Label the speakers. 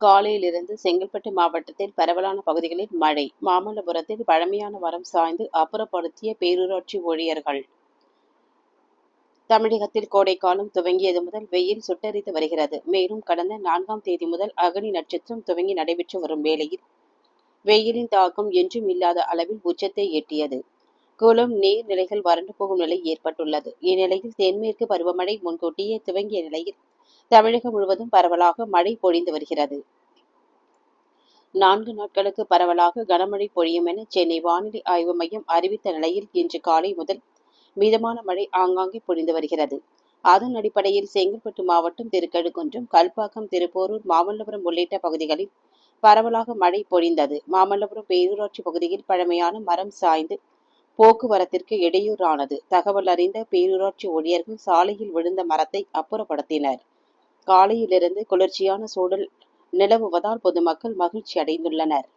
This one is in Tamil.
Speaker 1: காலையிலிருந்து செங்கல்பட்டு மாவட்டத்தில் பரவலான பகுதிகளில் மழை. மாமல்லபுரத்தில் பழமையான மரம் சாய்ந்து அப்புறப்படுத்திய பேரூராட்சி ஊழியர்கள். தமிழகத்தில் கோடைக்காலம் துவங்கியது முதல் வெயில் சுட்டரித்து வருகிறது. மேலும் கடந்த நான்காம் தேதி முதல் அகனி நட்சத்திரம் துவங்கி நடைபெற்று வரும் வேளையில் வெயிலின் தாக்கம் என்றும் இல்லாத அளவில் உச்சத்தை எட்டியது. குளம் நீர்நிலைகள் வறண்டு போகும் நிலை ஏற்பட்டுள்ளது. இந்நிலையில் தென்மேற்கு பருவமழை முன்கூட்டியே துவங்கிய நிலையில் தமிழகம் முழுவதும் பரவலாக மழை பொழிந்து வருகிறது. நான்கு நாட்களுக்கு பரவலாக கனமழை பொழியும் என சென்னை வானிலை ஆய்வு மையம் அறிவித்த நிலையில் இன்று காலை முதல் மிதமான மழை ஆங்காங்கே பொழிந்து வருகிறது. அதன் அடிப்படையில் செங்கல்பட்டு மாவட்டம் திருக்கழுக்குன்றம் கல்பாக்கம் திருப்போரூர் மாமல்லபுரம் உள்ளிட்ட பகுதிகளில் பரவலாக மழை பொழிந்தது. மாமல்லபுரம் பேரூராட்சி பகுதியில் பழமையான மரம் சாய்ந்து போக்குவரத்திற்கு இடையூறானது. தகவல் அறிந்த பேரூராட்சி ஊழியர்கள் சாலையில் விழுந்த மரத்தை அப்புறப்படுத்தினர். காலையிலிருந்து குளிர்ச்சியான சூழல் நிலவுவதால் பொதுமக்கள் மகிழ்ச்சி அடைந்துள்ளனர்